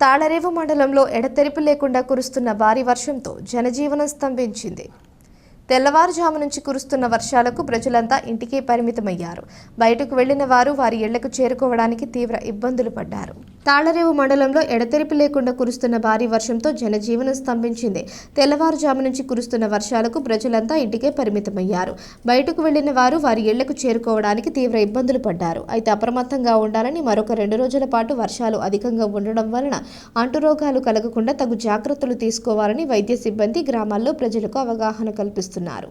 తాళరేవు మండలంలో ఎడతెరిపి లేకుండా కురుస్తున్న భారీ వర్షంతో జనజీవనం స్తంభించింది. తెల్లవారుజాము నుంచి కురుస్తున్న వర్షాలకు ప్రజలంతా ఇంటికే పరిమితమయ్యారు. బయటకు వెళ్ళిన వారు వారి ఇళ్ళకు చేరుకోవడానికి తీవ్ర ఇబ్బందులు పడ్డారు. తాళరేవు మండలంలో ఎడతెరిపి లేకుండా కురుస్తున్న భారీ వర్షంతో జనజీవనం స్తంభించింది. తెల్లవారుజాము నుంచి కురుస్తున్న వర్షాలకు ప్రజలంతా ఇంటికే పరిమితమయ్యారు. బయటకు వెళ్ళిన వారు వారి ఇళ్ళకు చేరుకోవడానికి తీవ్ర ఇబ్బందులు పడ్డారు. అయితే అప్రమత్తంగా ఉండాలని మరొక రెండు రోజుల పాటు వర్షాలు అధికంగా ఉండడం వలన అంటురోగాలు కలగకుండా తగు జాగ్రత్తలు తీసుకోవాలని వైద్య సిబ్బంది గ్రామాల్లో ప్రజలకు అవగాహన కల్పిస్తున్నారు.